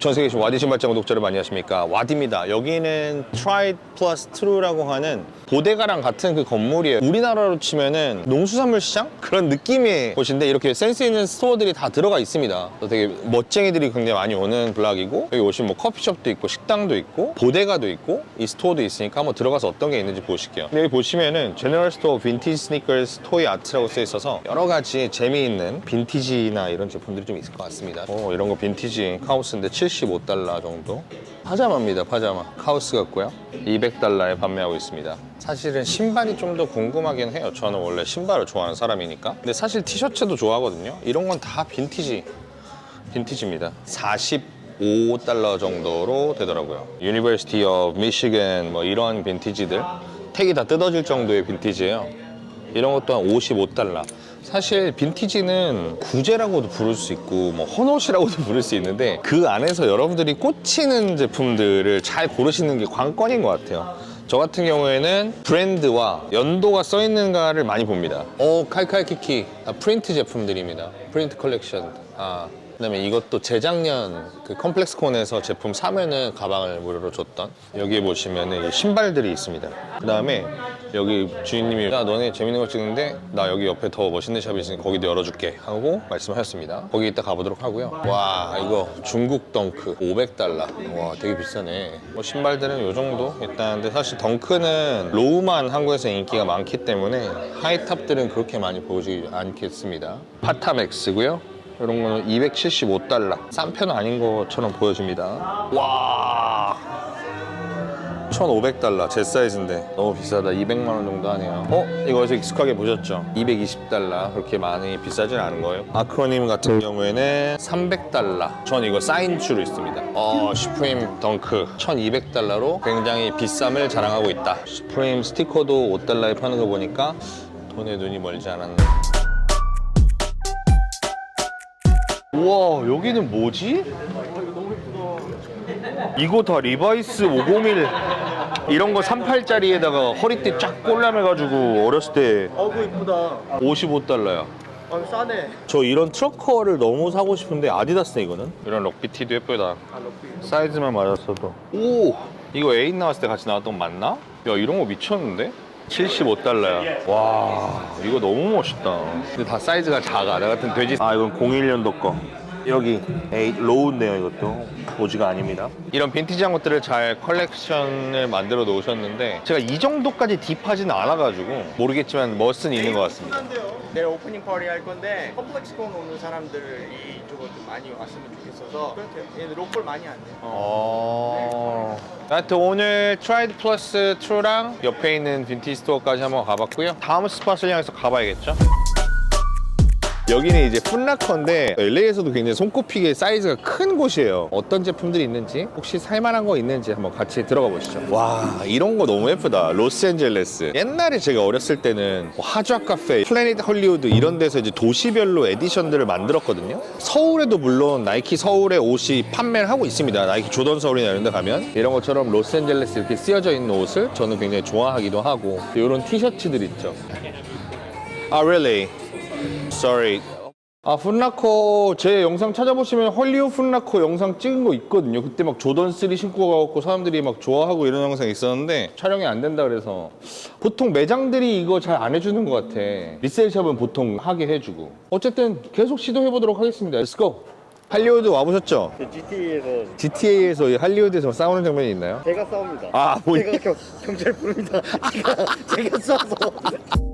전 세계 와디 신발장 구독자를 많이 하십니까? 와디입니다. 여기는 트라이 플러스 트루라고 하는 보데가랑 같은 그 건물이에요. 우리나라로 치면은 농수산물 시장? 그런 느낌의 곳인데 이렇게 센스 있는 스토어들이 다 들어가 있습니다. 되게 멋쟁이들이 굉장히 많이 오는 블락이고 여기 오시면 뭐 커피숍도 있고 식당도 있고 보데가도 있고 이 스토어도 있으니까 한번 들어가서 어떤 게 있는지 보실게요. 여기 보시면은 제너럴 스토어 빈티지 스니커스 토이 아트라고 써 있어서 여러 가지 재미있는 빈티지나 이런 제품들이 좀 있을 것 같습니다. 어, 이런 거 빈티지 카우스인데 75달러 정도. 파자마입니다, 파자마. 카우스 같고요. 200달러에 판매하고 있습니다. 사실은 신발이 좀 더 궁금하긴 해요. 저는 원래 신발을 좋아하는 사람이니까. 근데 사실 티셔츠도 좋아하거든요. 이런 건 다 빈티지, 빈티지입니다. 45달러 정도로 되더라고요. University of Michigan 뭐 이런 빈티지들 택이 다 뜯어질 정도의 빈티지예요. 이런 것도 한 55달러. 사실 빈티지는 구제라고도 부를 수 있고 뭐 헌옷이라고도 부를 수 있는데 그 안에서 여러분들이 꽂히는 제품들을 잘 고르시는 게 관건인 것 같아요. 저 같은 경우에는 브랜드와 연도가 써 있는가를 많이 봅니다. 오 칼칼키키 아, 프린트 제품들입니다. 프린트 컬렉션. 아 그다음에 이것도 재작년 그 컴플렉스콘에서 제품 사면은 가방을 무료로 줬던 여기 보시면은 이 신발들이 있습니다. 그다음에 여기 주인님이 야 너네 재밌는 거 찍는데 나 여기 옆에 더 멋있는 샵이 있으니 거기도 열어줄게 하고 말씀하셨습니다. 거기 이따 가보도록 하고요. 와 이거 중국 덩크 500달러. 와 되게 비싸네. 뭐 신발들은 요 정도 일단 근데 사실 덩크는 로우만 한국에서 인기가 많기 때문에 하이탑들은 그렇게 많이 보지 않겠습니다. 파타맥스고요. 이런 거는 275달러. 싼 편은 아닌 것처럼 보여집니다. 와. 1,500달러. 제 사이즈인데. 너무 비싸다. 200만 원 정도 하네요. 어? 이거 어디서 익숙하게 보셨죠? 220달러. 그렇게 많이 비싸진 않은 거예요? 아크로님 같은 경우에는 300달러. 전 이거 사인주로 있습니다. 어 슈프림 덩크. 1,200달러로 굉장히 비쌈을 자랑하고 있다. 슈프림 스티커도 5달러에 파는 거 보니까 돈에 눈이 멀지 않았네 우와 여기는 뭐지? 이거 다 리바이스 501 이런 거 38짜리에다가 허리띠 쫙 꼴람해가지고 어렸을 때 어구 이쁘다. 55달러야 아 싸네. 저 이런 트러커를 너무 사고 싶은데 아디다스네 이거는 이런 럭비 티도 예쁘다 아 럭비. 사이즈만 맞았어도 오 이거 에잇 나왔을 때 같이 나왔던 거 맞나? 야 이런 거 미쳤는데? 75달러야. 와 이거 너무 멋있다. 근데 다 사이즈가 작아. 나 같은 돼지 아 이건 01년도 거 여기 에잇 로우인데요 이것도 오지가 아닙니다 이런 빈티지한 것들을 잘 컬렉션을 만들어 놓으셨는데 제가 이 정도까지 딥하지는 않아가지고 모르겠지만 멋은 있는 것 같습니다. 내일 오프닝 파티 할 건데 컴플렉스콘 오는 사람들이 이쪽으로 좀 많이 왔으면 좋겠어서 그렇대요. 얘는 로컬 많이 안 돼. 어... 하여튼 오늘 트라이드 플러스 트루랑 옆에 있는 빈티지 스토어까지 한번 가봤고요. 다음 스팟을 향해서 가봐야겠죠? 여기는 이제 풋라커인데 LA에서도 굉장히 손꼽히게 사이즈가 큰 곳이에요. 어떤 제품들이 있는지 혹시 살만한 거 있는지 한번 같이 들어가 보시죠. 와 이런 거 너무 예쁘다. 로스앤젤레스. 옛날에 제가 어렸을 때는 뭐 하주아 카페, 플래닛 헐리우드 이런 데서 이제 도시별로 에디션들을 만들었거든요. 서울에도 물론 나이키 서울의 옷이 판매를 하고 있습니다. 나이키 조던 서울이나 이런 데 가면 이런 것처럼 로스앤젤레스 이렇게 쓰여져 있는 옷을 저는 굉장히 좋아하기도 하고 이런 티셔츠들 있죠. 아, really? Sorry. 아, 풋라커 제 영상 찾아보시면 헐리우드 풋라커 영상 찍은 거 있거든요. 그때 막 조던 3 신고 가갖고 사람들이 막 좋아하고 이런 영상 있었는데 촬영이 안 된다 그래서 보통 매장들이 이거 잘 안 해주는 것 같아. 리셀샵은 보통 하게 해주고. 어쨌든 계속 시도해 보도록 하겠습니다. Let's go. 할리우드 와보셨죠? GT에서 GTA에서 할리우드에서 싸우는 장면이 있나요? 제가 싸웁니다. 아, 뭐 제가 경, 경찰 부릅니다. 제가 제가 쏴서.